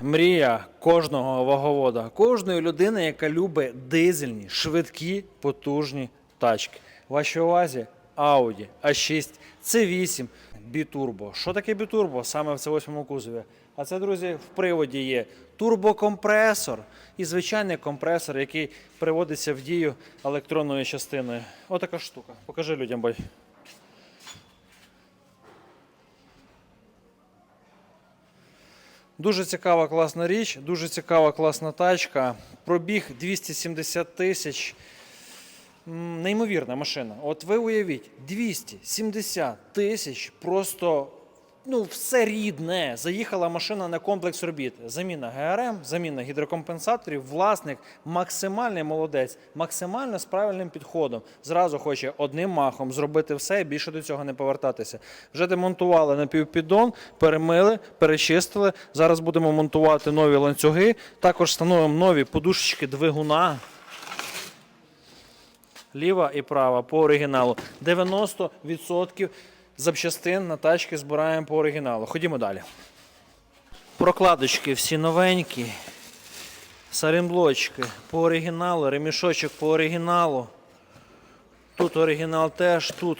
Мрія кожного ваговода, кожної людини, яка любить дизельні, швидкі, потужні тачки. В вашій увазі Audi A6, C8, бітурбо. Що таке бітурбо? Саме в C8 кузові. А це, друзі, в приводі є турбокомпресор і звичайний компресор, який приводиться в дію електронною частиною. Отака штука. Покажи людям, бой. Дуже цікава класна річ, дуже цікава класна тачка. Пробіг 270 тисяч. Неймовірна машина. От ви уявіть, 270 тисяч просто ну, все рідне. Заїхала машина на комплекс робіт. Заміна ГРМ, заміна гідрокомпенсаторів, власник максимальний молодець, максимально з правильним підходом. Зразу хоче одним махом зробити все і більше до цього не повертатися. Вже демонтували напівпіддон, перемили, перечистили. Зараз будемо монтувати нові ланцюги. Також встановимо нові подушечки двигуна ліва і права по оригіналу. 90% запчастин на тачки збираємо по оригіналу. Ходімо далі. Прокладочки всі новенькі. Сарінблочки по оригіналу, ремішочок по оригіналу. Тут оригінал теж, тут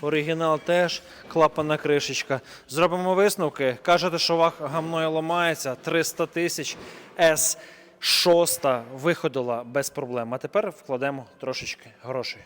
оригінал теж, клапана кришечка. Зробимо висновки. Кажете, що ваг гамною ламається 300 тисяч С6 виходила без проблем. А тепер вкладемо трошечки грошей.